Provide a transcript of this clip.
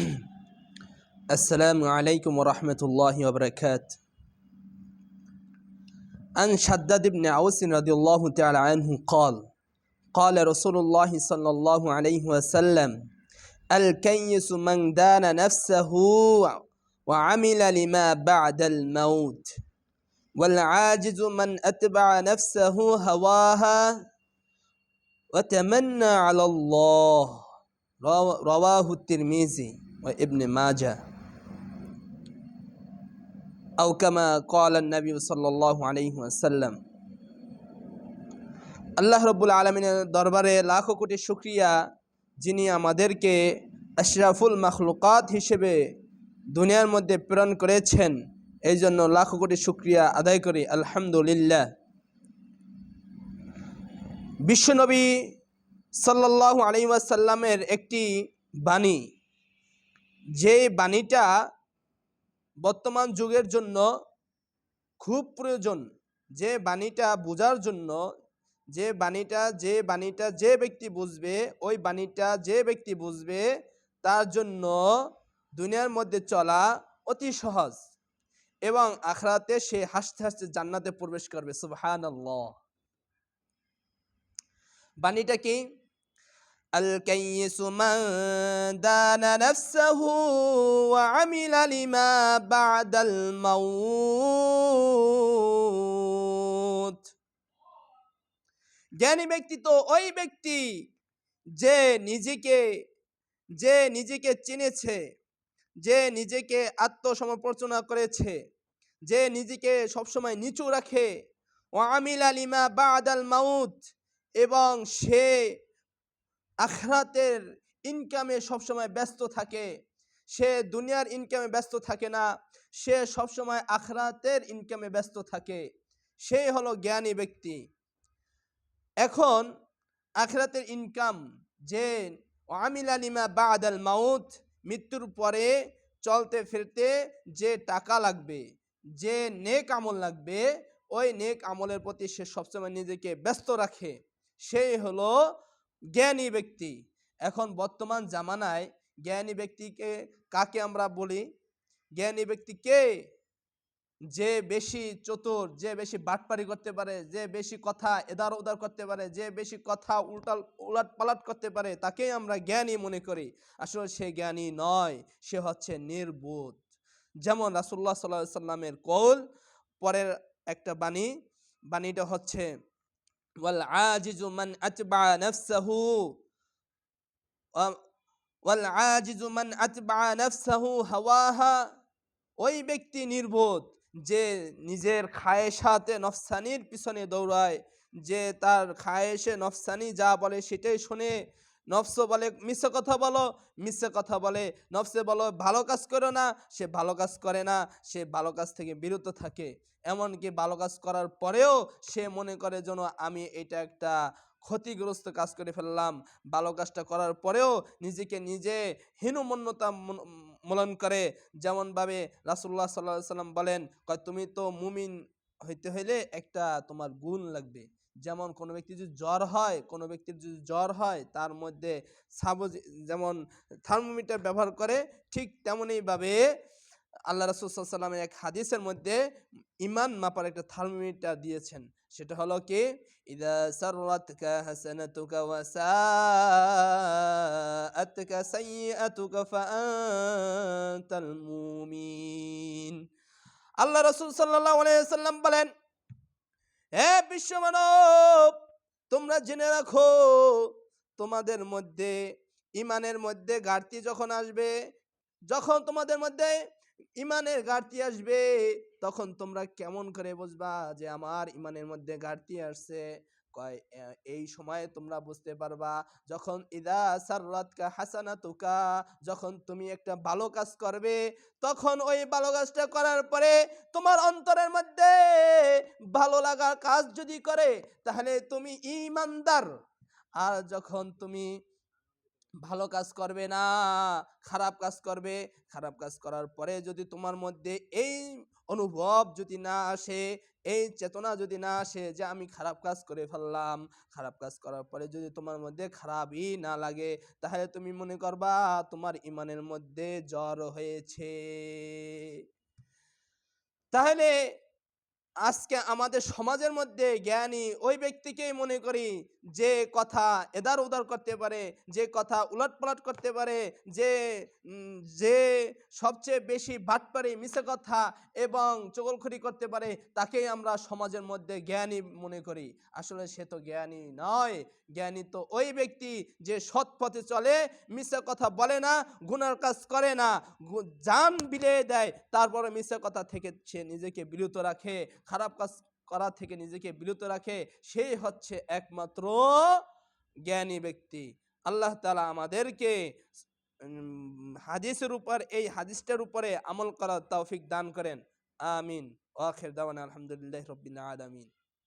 السلام عليكم ورحمة الله وبركاته. عن شداد بن عوس رضي الله تعالى عنه قال قال رسول الله صلى الله عليه وسلم الكيس من دان نفسه وعمل لما بعد الموت والعاجز من أتبع نفسه هواها وتمنى على الله رواه الترمذي. وابن ماجه أو كما قال النبي صلى الله عليه وسلم আল্লাহ রব্বুল আলমিনের দরবারে লাখো কোটি শুক্রিয়া যিনি আমাদেরকে আশরাফুল মখলুকাত হিসেবে দুনিয়ার মধ্যে প্রেরণ করেছেন এই জন্য লাখো কোটি শুক্রিয়া আদায় করি আলহামদুলিল্লাহ বিশ্বনবী সাল্লাহ আলিমাসাল্লামের একটি বাণী যে বাণীটা বর্তমান যুগের জন্য খুব প্রয়োজন, যে বাণীটা বোঝার জন্য, যে বাণীটা যে বাণীটা যে ব্যক্তি বুঝবে, ওই বাণীটা যে ব্যক্তি বুঝবে, তার জন্য দুনিয়ার মধ্যে চলা অতি সহজ এবং আখরাতে সে হাসতে হাসতে জান্নাতে প্রবেশ করবে সুবহান বাণীটা কি? الكيس من دان نفسه وعمل لما بعد الموت জ্ঞানী ব্যক্তি তো ওই ব্যক্তি যে নিজেকে যে নিজেকে চিনেছে যে নিজেকে আত্মসমর্পণা করেছে যে নিজেকে সবসময় নিচু রাখে ও আমিল আলিমা বাদাল মাউত এবং সে আখরাতের ইনকামে সবসময় ব্যস্ত থাকে। সে দুনিয়ার ইনকামে ব্যস্ত থাকে না। সে সবসময় আখরাতের ইনকামে ব্যস্ত থাকে। সেই হলো জ্ঞানী ব্যক্তি। এখন আখরাতের ইনকাম যে আমিল আলিমা বাদ আল মাউত, মৃত্যুর পরে চলতে ফিরতে যে টাকা লাগবে, যে নেক আমল লাগবে, ওই নেক আমলের প্রতি সে সবসময় নিজেকে ব্যস্ত রাখে। সেই হলো জ্ঞানী ব্যক্তি। এখন বর্তমান জামানায় জ্ঞানী ব্যক্তিকে কাকে আমরা বলি? জ্ঞানী ব্যক্তি কে? যে বেশি চতুর, যে বেশি বাটপারি করতে পারে, যে বেশি কথা এদার উদার করতে পারে, যে বেশি কথা উল্টাল উলাট পালাট করতে পারে, তাকেই আমরা জ্ঞানী মনে করি। আসলে সে জ্ঞানী নয়, সে হচ্ছে নির্বোধ। যেমন রাসুল্লাহ সাল্লাহ সাল্লামের কৌল, পরের একটা বাণী, বাণীটা হচ্ছে والعاجز من أتبع نفسه والعاجز من أتبع نفسه هواها ওই ব্যক্তি নির্বোধ যে নিজের খায়েশাতে নফসানির পিছনে দৌড়ায় যে তার খায়েশে নফসানি যা বলে সেটাই শুনে নফস বলে মিশে কথা বলো মিশে কথা বলে। নফসে বলো, ভালো কাজ করো না, সে ভালো কাজ করে না, সে ভালো কাজ থেকে বিরত থাকে। এমনকি ভালো কাজ করার পরেও সে মনে করে যেন, আমি এটা একটা ক্ষতিগ্রস্ত কাজ করে ফেললাম। ভালো কাজটা করার পরেও নিজেকে নিজে হীনমন্যতা মূলন করে। যেমনভাবে রাসুল্লাহ সাল্লাহ সাল্লাম বলেন তুমি তো মুমিন হইতে হইলে একটা তোমার গুণ লাগবে। যেমন কোনো ব্যক্তি যদি জ্বর হয়, কোনো ব্যক্তির যদি জ্বর হয়, তার মধ্যে সাবজ, যেমন থার্মোমিটার ব্যবহার করে ঠিক তেমনইভাবে আল্লাহ রসুলামের এক হাদিসের মধ্যে ইমান মাপার একটা থার্মোমিটার দিয়েছেন। সেটা হলো কি? আল্লাহ রাসূল আলাইহি সাল্লাম বলেন হে বিশ্ব মানব, তোমরা জেনে রাখো, তোমাদের মধ্যে, ইমানের মধ্যে ঘাটতি যখন আসবে, যখন তোমাদের মধ্যে ইমানের ঘাটতি আসবে, তখন তোমরা কেমন করে বুঝবা যে আমার ইমানের মধ্যে ঘাটতি আসছে? কয় এই সময়ে তোমরা বুঝতে পারবা, যখন ইদা সাররাতকা হাসানাতুকা, যখন তুমি একটা ভালো কাজ করবে, তখন ওই ভালো কাজটা করার পরে তোমার অন্তরের মধ্যে ভালো লাগার কাজ যদি করে, তাহলে তুমি ইমানদার। আর যখন তুমি ভালো কাজ করবে না, খারাপ কাজ করবে, খারাপ কাজ করার পরে যদি তোমার মধ্যে এই অনুভব যদি না আসে, এই চেতনা যদি না আসে যে আমি খারাপ কাজ করে ফেললাম, খারাপ কাজ করার পরে যদি তোমার মধ্যে খারাপই না লাগে, তাহলে তুমি মনে করবা, তোমার ইমানের মধ্যে জ্বর হয়েছে। তাহলে আজকে আমাদের সমাজের মধ্যে জ্ঞানী ওই ব্যক্তিকেই মনে করি যে কথা এদার উদার করতে পারে, যে কথা উলট পালট করতে পারে, যে যে সবচেয়ে বেশি বাটপারি মিশে কথা এবং চগলখড়ি করতে পারে, তাকেই আমরা সমাজের মধ্যে জ্ঞানী মনে করি। আসলে সে তো জ্ঞানী নয়। জ্ঞানী তো ওই ব্যক্তি যে সৎ পথে চলে মিশে কথা বলে না, গুনার কাজ করে না জান বিলিয়ে দেয় তারপরে মিশে কথা থেকে সে নিজেকে বিরত রাখে খারাপ কাজ করা থেকে নিজেকে বিরত রাখে, সেই হচ্ছে একমাত্র জ্ঞানী ব্যক্তি। আল্লাহ তালা আমাদেরকে হাদিসের উপর, এই হাদিসটার উপরে আমল করার তৌফিক দান করেন। আমিন। আখের দাওয়ান আলহামদুলিল্লাহ রবিন আলামিন।